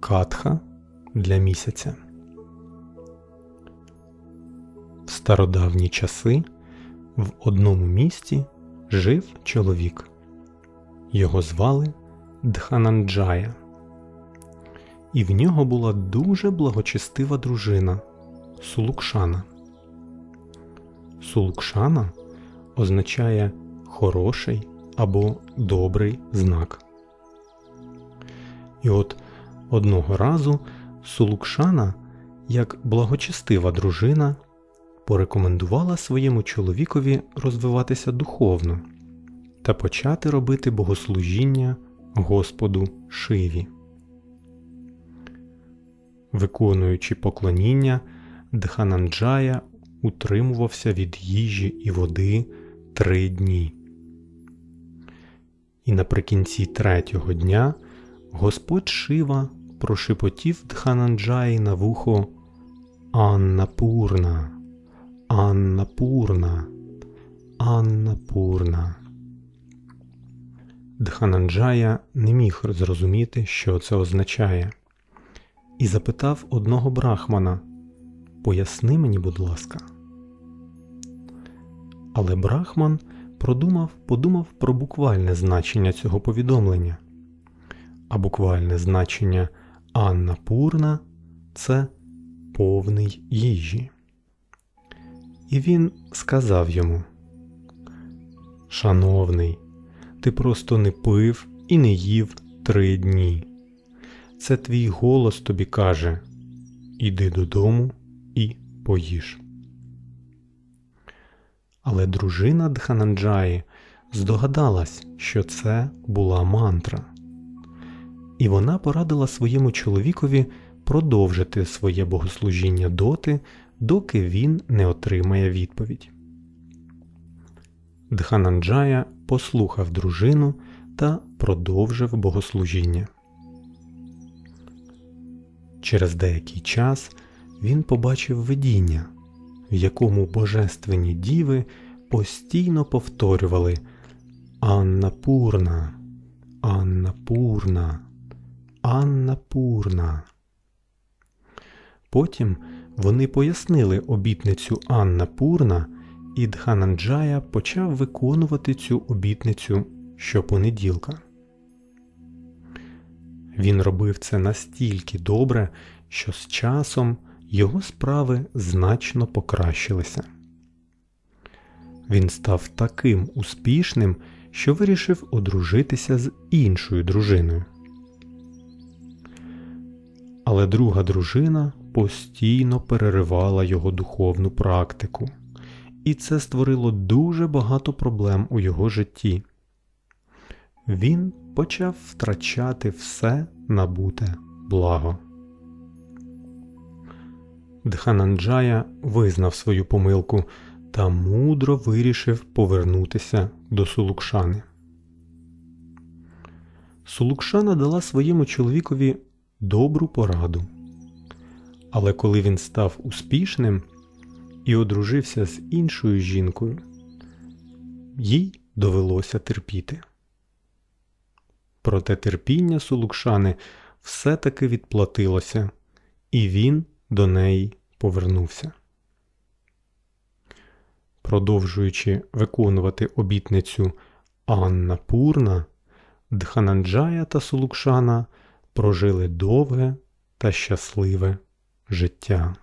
Катха для місяця. В стародавні часи в одному місті жив чоловік. Його звали Дхананджая. І в нього була дуже благочестива дружина Сулукшана. Сулукшана означає хороший або добрий знак. І от одного разу Сулукшана, як благочестива дружина, порекомендувала своєму чоловікові розвиватися духовно та почати робити богослужіння Господу Шиві. Виконуючи поклоніння, Дхананджая утримувався від їжі і води три дні. І наприкінці третього дня Господь Шива прошепотів Дхананджаї на вухо Анна Пурна, Анна Пурна, Анна Пурна. Дхананджая не міг зрозуміти, що це означає, і запитав одного брахмана Поясни мені, будь ласка. Але брахман продумав, подумав про буквальне значення цього повідомлення. А буквальне значення Анна Пурна це повний їжі. І він сказав йому: Шановний, ти просто не пив і не їв три дні. Це твій голос тобі каже Іди додому і поїж. Але дружина Дхананджаї здогадалась, що це була мантра, і вона порадила своєму чоловікові продовжити своє богослужіння доти, доки він не отримає відповідь. Дхананджая послухав дружину та продовжив богослужіння. Через деякий час він побачив видіння, в якому божественні діви постійно повторювали Анна Пурна, Анна Пурна, Анна Пурна. Потім вони пояснили обітницю Анна Пурна, і Дхананджая почав виконувати цю обітницю щопонеділка. Він робив це настільки добре, що з часом його справи значно покращилися. Він став таким успішним, що вирішив одружитися з іншою дружиною. Але друга дружина постійно переривала його духовну практику, і це створило дуже багато проблем у його житті. Він почав втрачати все набуте благо. Дхананджая визнав свою помилку та мудро вирішив повернутися до Сулукшани. Сулукшана дала своєму чоловікові добру пораду. Але коли він став успішним і одружився з іншою жінкою, їй довелося терпіти. Проте терпіння Сулукшани все-таки відплатилося, і він до неї повернувся. Продовжуючи виконувати обітницю Анна Пурна, Дхананджая та Сулукшана прожили довге та щасливе життя.